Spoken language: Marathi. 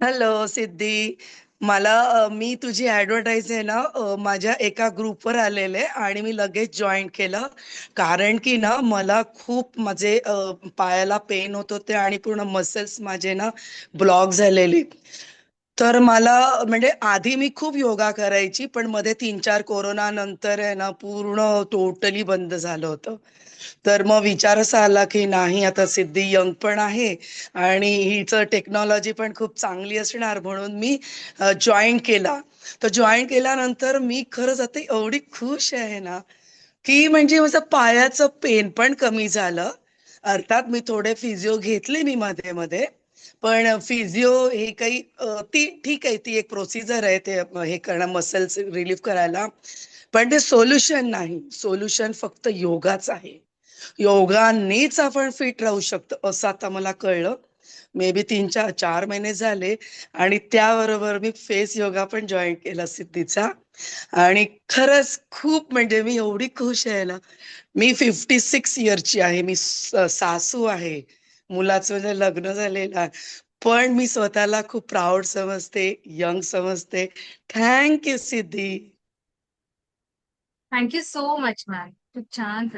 हॅलो सिद्धी. मला मी तुझी ऍडव्हर्टाईज आहे ना माझ्या एका ग्रुपवर आलेले आणि मी लगेच जॉईन केलं. कारण की ना मला खूप माझे पायाला पेन होत होते आणि पूर्ण मसल्स माझे ना ब्लॉक झालेले. तर मला म्हणजे आधी मी खूप योगा करायची पण मध्ये तीन चार कोरोना नंतर आहे ना पूर्ण टोटली बंद झालं होतं. तर मग विचार असा आला की नाही आता सिद्धी यंग पण आहे आणि हिचं टेक्नॉलॉजी पण खूप चांगली असणार म्हणून मी जॉईन केला. तर जॉईन केल्यानंतर मी खरंच आता एवढी खुश आहे ना की म्हणजे माझं पायाचं पेन पण कमी झालं. अर्थात मी थोडे फिजिओ घेतले मी मध्ये मध्ये पण फिजिओ हे काही ती ठीक आहे ती एक प्रोसिजर आहे ते हे करणं मसल्स रिलीफ करायला. पण ते सोल्युशन नाही. सोल्युशन फक्त योगाच आहे. योगानेच आपण फिट राहू शकतो असं आता मला कळलं. मे बी तीन चार चार महिने झाले आणि त्याबरोबर मी फेस योगा पण जॉईन केला सिद्धीचा. आणि खरंच खूप म्हणजे मी एवढी खुश आहे ना. मी फिफ्टी सिक्स इयरची आहे. मी सासू आहे. मुलाचं म्हणजे लग्न झालेलं आहे. पण मी स्वतःला खूप प्राऊड समजते यंग समजते. Thank you Siddhi thank you so much ma'am खूप छान.